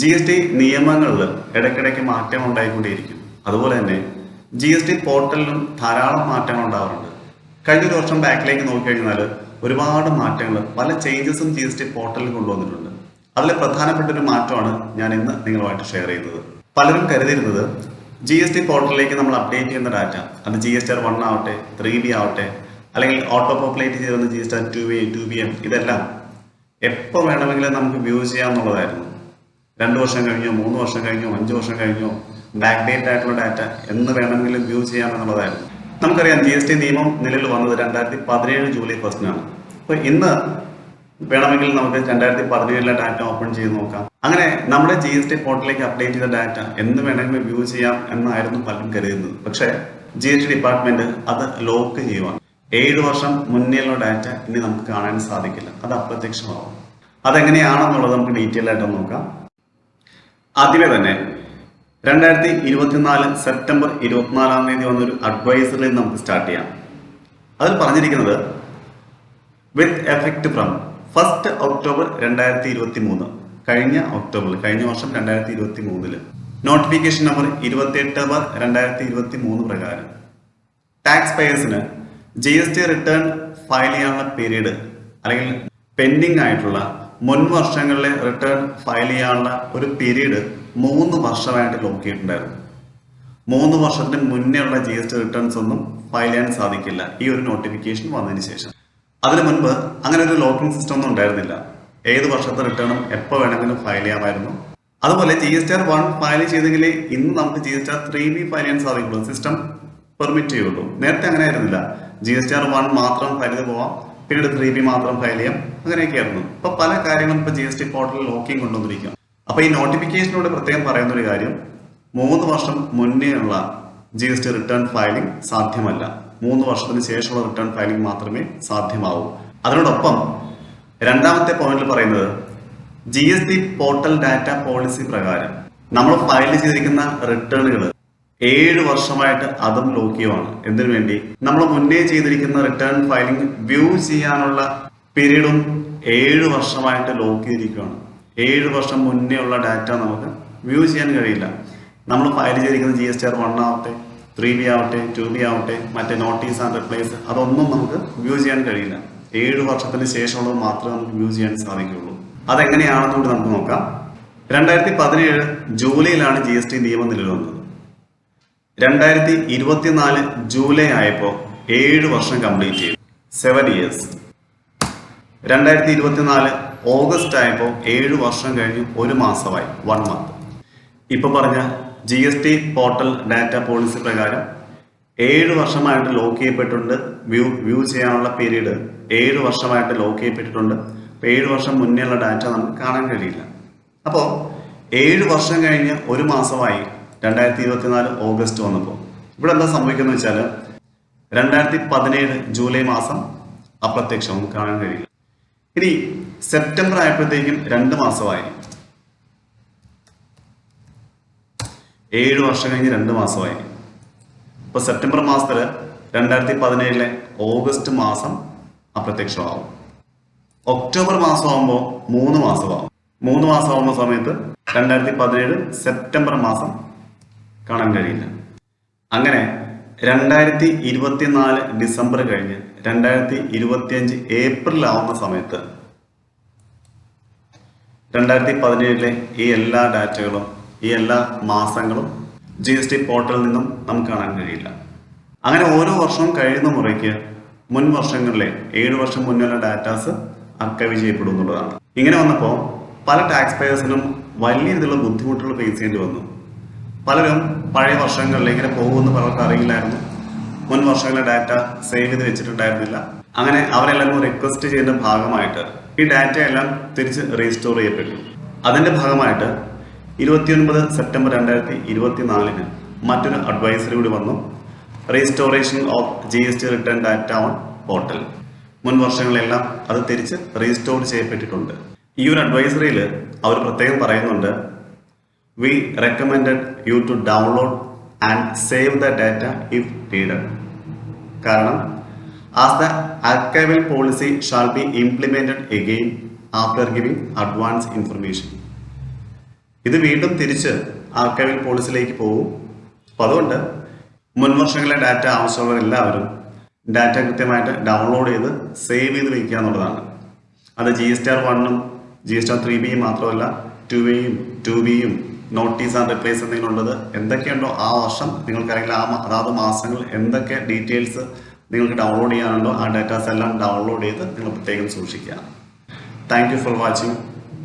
G S T നിയമങ്ങളിൽ ഇടയ്ക്കിടയ്ക്ക് മാറ്റം ഉണ്ടായിക്കൊണ്ടേയിരിക്കും അതുപോലെ തന്നെ ജി എസ് ടി പോർട്ടലിലും ധാരാളം മാറ്റങ്ങൾ ഉണ്ടാവാറുണ്ട്. കഴിഞ്ഞ ഒരു വർഷം ബാക്കിലേക്ക് നോക്കിക്കഴിഞ്ഞാൽ ഒരുപാട് മാറ്റങ്ങൾ പല ചേഞ്ചസും ജി എസ് ടി പോർട്ടലിൽ കൊണ്ടുവന്നിട്ടുണ്ട്. അതിൽ പ്രധാനപ്പെട്ട ഒരു മാറ്റമാണ് ഞാൻ ഇന്ന് നിങ്ങളുമായിട്ട് ഷെയർ ചെയ്യുന്നത്. പലരും കരുതിയിരുന്നത് ജി എസ് ടി പോർട്ടലിലേക്ക് നമ്മൾ അപ്ഡേറ്റ് ചെയ്യുന്ന ഡാറ്റ അത് G S T R one ആവട്ടെ ത്രീ ബി ആവട്ടെ അല്ലെങ്കിൽ ഓട്ടോ പോപ്പുലേറ്റ് ചെയ്തിരുന്ന G S T R two B two B M ഇതെല്ലാം എപ്പോൾ വേണമെങ്കിലും നമുക്ക് വ്യൂ ചെയ്യാമെന്നുള്ളതായിരുന്നു രണ്ട് വർഷം കഴിഞ്ഞോ മൂന്ന് വർഷം കഴിഞ്ഞോ അഞ്ച് വർഷം കഴിഞ്ഞോ ബാക്ക് ഡേറ്റ് ആയിട്ടുള്ള ഡാറ്റ എന്ന് വേണമെങ്കിലും വ്യൂ ചെയ്യാമെന്നുള്ളതായിരുന്നു. നമുക്കറിയാം ജി എസ് ടി നിയമം നിലവിൽ വന്നത് രണ്ടായിരത്തി പതിനേഴ് ജൂലൈ ഫസ്റ്റിനാണ് അപ്പോൾ ഇന്ന് വേണമെങ്കിൽ നമുക്ക് രണ്ടായിരത്തി പതിനേഴിലെ ഡാറ്റ ഓപ്പൺ ചെയ്ത് നോക്കാം. അങ്ങനെ നമ്മുടെ ജി എസ് ടി പോർട്ടലിലേക്ക് അപ്ഡേറ്റ് ചെയ്ത ഡാറ്റ എന്ന് വേണമെങ്കിലും വ്യൂ ചെയ്യാം എന്നായിരുന്നു പലരും കരുതുന്നത്. പക്ഷേ ജി എസ് ടി ഡിപ്പാർട്ട്മെന്റ് അത് ലോക്ക് ചെയ്യുവാണ്. ഏഴ് വർഷം മുന്നേയുള്ള ഡാറ്റ ഇനി നമുക്ക് കാണാൻ സാധിക്കില്ല. അത് അപ്രത്യക്ഷമാവും. അതെങ്ങനെയാണെന്നുള്ളത് നമുക്ക് ഡീറ്റെയിൽ ആയിട്ട് നോക്കാം. ആദ്യമേ തന്നെ രണ്ടായിരത്തി ഇരുപത്തിനാല് സെപ്റ്റംബർ ഇരുപത്തിനാലാം തീയതി വന്നൊരു അഡ്വൈസറിൽ നിന്ന് നമുക്ക് സ്റ്റാർട്ട് ചെയ്യാം. അതിൽ പറഞ്ഞിരിക്കുന്നത് with effect from first October രണ്ടായിരത്തി ഇരുപത്തി മൂന്ന് കഴിഞ്ഞ ഒക്ടോബറിൽ കഴിഞ്ഞ വർഷം രണ്ടായിരത്തി ഇരുപത്തി മൂന്നിൽ നോട്ടിഫിക്കേഷൻ നമ്പർ ഇരുപത്തിയെട്ട് ബാർ രണ്ടായിരത്തി ഇരുപത്തി മൂന്ന് പ്രകാരം. Tax പേയേഴ്സിന് G S T return file ചെയ്യാനുള്ള പീരീഡ് അല്ലെങ്കിൽ പെൻഡിങ് ആയിട്ടുള്ള മുൻ വർഷങ്ങളിലെ റിട്ടേൺ ഫയൽ ചെയ്യാനുള്ള ഒരു പീരീഡ് മൂന്ന് വർഷമായിട്ട് ലോക്ക് ചെയ്തിട്ടുണ്ടായിരുന്നു മൂന്ന് വർഷത്തിന് മുന്നേ ഉള്ള ജി എസ് ടി റിട്ടേൺസ് ഒന്നും ഫയൽ ചെയ്യാൻ സാധിക്കില്ല. ഈ ഒരു നോട്ടിഫിക്കേഷൻ വന്നതിന് ശേഷം. അതിനു മുൻപ് അങ്ങനെ ഒരു ലോക്കിംഗ് സിസ്റ്റം ഒന്നും ഉണ്ടായിരുന്നില്ല. ഏത് വർഷത്തെ റിട്ടേണും എപ്പോൾ വേണമെങ്കിലും ഫയൽ ചെയ്യാമായിരുന്നു. അതുപോലെ G S T R one file ചെയ്തെങ്കിൽ ഇന്ന് നമുക്ക് G S T R three B file ചെയ്യാൻ സാധിക്കുള്ളൂ. സിസ്റ്റം പെർമിറ്റ് ചെയ്യുള്ളൂ നേരത്തെ അങ്ങനെ ആയിരുന്നില്ല. G S T R one മാത്രം ഫയൽ ചെയ്ത് പോവാം. പിന്നീട് ത്രീ ബി മാത്രം ഫയൽ ചെയ്യാം. അങ്ങനെയൊക്കെയായിരുന്നു. അപ്പൊ പല കാര്യങ്ങളും ഇപ്പൊ ജി എസ് ടി പോർട്ടലിൽ ലോക്കിംഗ് കൊണ്ടുവന്നിരിക്കും അപ്പൊ ഈ നോട്ടിഫിക്കേഷനോട് പ്രത്യേകം പറയുന്ന ഒരു കാര്യം മൂന്ന് വർഷം മുന്നേ ഉള്ള G S T return filing സാധ്യമല്ല. മൂന്ന് വർഷത്തിന് ശേഷമുള്ള റിട്ടേൺ ഫയലിംഗ് മാത്രമേ സാധ്യമാവൂ. അതിനോടൊപ്പം രണ്ടാമത്തെ പോയിന്റിൽ പറയുന്നത് G S T portal data policy പ്രകാരം നമ്മൾ ഫയൽ ചെയ്തിരിക്കുന്ന റിട്ടേണുകൾ ഏഴ് വർഷമായിട്ട് അതും ലോക്കിയമാണ്. എന്തിനു വേണ്ടി? നമ്മൾ മുന്നേ ചെയ്തിരിക്കുന്ന റിട്ടേൺ ഫയലിംഗ് വ്യൂ ചെയ്യാനുള്ള പീരീഡും ഏഴ് വർഷമായിട്ട് ലോക്ക് ചെയ്തിരിക്കുകയാണ്. ഏഴ് വർഷം മുന്നേ ഉള്ള ഡാറ്റ നമുക്ക് വ്യൂ ചെയ്യാൻ കഴിയില്ല. നമ്മൾ ഫയൽ ചെയ്തിരിക്കുന്ന G S T R one ആവട്ടെ ത്രീ ബി ആവട്ടെ ടു ബി ആവട്ടെ മറ്റേ നോട്ടീസ് ആൻഡ് റിപ്ലേസ് അതൊന്നും നമുക്ക് വ്യൂ ചെയ്യാൻ കഴിയില്ല. ഏഴ് വർഷത്തിന് ശേഷമുള്ളത് മാത്രമേ നമുക്ക് വ്യൂ ചെയ്യാൻ സാധിക്കുകയുള്ളൂ. അതെങ്ങനെയാണെന്നുകൂടി നമുക്ക് നോക്കാം. രണ്ടായിരത്തി പതിനേഴ് ജൂലൈയിലാണ് ജി എസ് ടി നിയമം നിലവിൽ വന്നത്. രണ്ടായിരത്തി ഇരുപത്തിനാല് ജൂലൈ ആയപ്പോൾ ഏഴ് വർഷം കംപ്ലീറ്റ് ചെയ്തു. സെവൻ ഇയേഴ്സ് രണ്ടായിരത്തി ഇരുപത്തിനാല് ഓഗസ്റ്റ് ആയപ്പോൾ ഏഴ് വർഷം കഴിഞ്ഞ് ഒരു മാസമായി. വൺ മന്ത് ഇപ്പൊ പറഞ്ഞ G S T portal data policy പ്രകാരം ഏഴ് വർഷമായിട്ട് ലോക്ക് ചെയ്യപ്പെട്ടിട്ടുണ്ട്. വ്യൂ വ്യൂ ചെയ്യാനുള്ള പീരീഡ് ഏഴ് വർഷമായിട്ട് ലോക്ക് ചെയ്യപ്പെട്ടിട്ടുണ്ട്. അപ്പൊ ഏഴ് വർഷം മുന്നേ ഉള്ള ഡാറ്റ നമുക്ക് കാണാൻ കഴിയില്ല. അപ്പോൾ ഏഴ് വർഷം കഴിഞ്ഞ് ഒരു മാസമായി രണ്ടായിരത്തി ഇരുപത്തിനാല് ഓഗസ്റ്റ് വന്നപ്പോൾ ഇവിടെ എന്താ സംഭവിക്കുന്നത് വെച്ചാൽ രണ്ടായിരത്തി പതിനേഴ് ജൂലൈ മാസം അപ്രത്യക്ഷം നമുക്ക് കാണാൻ കഴിയില്ല. ഇനി സെപ്റ്റംബർ ആയപ്പോഴത്തേക്കും രണ്ട് മാസമായി. ഏഴ് വർഷം കഴിഞ്ഞ് രണ്ട് മാസമായി. ഇപ്പൊ സെപ്റ്റംബർ മാസത്തിൽ രണ്ടായിരത്തി പതിനേഴിലെ ഓഗസ്റ്റ് മാസം അപ്രത്യക്ഷമാവും. ഒക്ടോബർ മാസമാകുമ്പോൾ മൂന്ന് മാസമാവും. മൂന്ന് മാസമാകുന്ന സമയത്ത് രണ്ടായിരത്തി പതിനേഴ് സെപ്റ്റംബർ മാസം കാണാൻ കഴിയില്ല. അങ്ങനെ രണ്ടായിരത്തി ഇരുപത്തിനാല് ഡിസംബർ കഴിഞ്ഞ് രണ്ടായിരത്തി ഇരുപത്തിയഞ്ച് ഏപ്രിൽ ആവുന്ന സമയത്ത് രണ്ടായിരത്തി പതിനേഴിലെ ഈ എല്ലാ ഡാറ്റകളും ഈ എല്ലാ മാസങ്ങളും ജി എസ് ടി പോർട്ടലിൽ നിന്നും നമുക്ക് കാണാൻ കഴിയില്ല. അങ്ങനെ ഓരോ വർഷവും കഴിയുന്ന മുറയ്ക്ക് മുൻ വർഷങ്ങളിലെ ഏഴ് വർഷം മുന്നുള്ള ഡാറ്റാസ് അർക്കൈവ് ചെയ്യപ്പെടും എന്നുള്ളതാണ്. ഇങ്ങനെ വന്നപ്പോൾ പല ടാക്സ് പേയേഴ്സിനും വലിയ രീതിയിലുള്ള ബുദ്ധിമുട്ടുകൾ ഫേസ് ചെയ്യേണ്ടി വന്നു. പലരും പഴയ വർഷങ്ങളിൽ ഇങ്ങനെ പോകുമെന്ന് പലർക്കും അറിയില്ലായിരുന്നു. മുൻ വർഷങ്ങളിലെ ഡാറ്റ സേവ് ചെയ്ത് വെച്ചിട്ടുണ്ടായിരുന്നില്ല. അങ്ങനെ അവരെല്ലാവരും റിക്വസ്റ്റ് ചെയ്യുന്ന ഭാഗമായിട്ട് ഈ ഡാറ്റ എല്ലാം തിരിച്ച് റീസ്റ്റോർ ചെയ്യപ്പെട്ടു. അതിന്റെ ഭാഗമായിട്ട് ഇരുപത്തിയൊൻപത് സെപ്റ്റംബർ രണ്ടായിരത്തി ഇരുപത്തിനാലിന് മറ്റൊരു അഡ്വൈസറി കൂടി വന്നു. Restoration of G S T return data on portal മുൻ വർഷങ്ങളെല്ലാം അത് തിരിച്ച് റീസ്റ്റോർ ചെയ്യപ്പെട്ടിട്ടുണ്ട്. ഈ ഒരു അഡ്വൈസറിയിൽ അവർ പ്രത്യേകം പറയുന്നുണ്ട് we recommended you to download and save the data if needed കാരണം as the archival policy shall be implemented again after giving advance information ഇത് വീണ്ടും തിരിച്ച് ആർക്കൈവൽ പോളിസിയിലേക്ക് പോകും. അപ്പം അതുകൊണ്ട് മുൻ വർഷങ്ങളിലെ ഡാറ്റ ആവശ്യമുള്ള എല്ലാവരും ഡാറ്റ കൃത്യമായിട്ട് ഡൗൺലോഡ് ചെയ്ത് സേവ് ചെയ്ത് വയ്ക്കുക എന്നുള്ളതാണ്. അത് ജി എസ് ടി ആർ വണ്ണും G S T R three ബിയും മാത്രമല്ല ടു ബിയും ടു ബിയും നോട്ടീസ് ആൻഡ് റിപ്ലേസ് എന്തെങ്കിലും ഉള്ളത് എന്തൊക്കെയുണ്ടോ ആ വർഷം നിങ്ങൾക്ക് അല്ലെങ്കിൽ ആ അതാത് മാസങ്ങൾ എന്തൊക്കെ ഡീറ്റെയിൽസ് നിങ്ങൾക്ക് ഡൗൺലോഡ് ചെയ്യാനുണ്ടോ ആ ഡാറ്റാസ് എല്ലാം ഡൗൺലോഡ് ചെയ്ത് നിങ്ങൾ പ്രത്യേകം സൂക്ഷിക്കുക. Thank for watching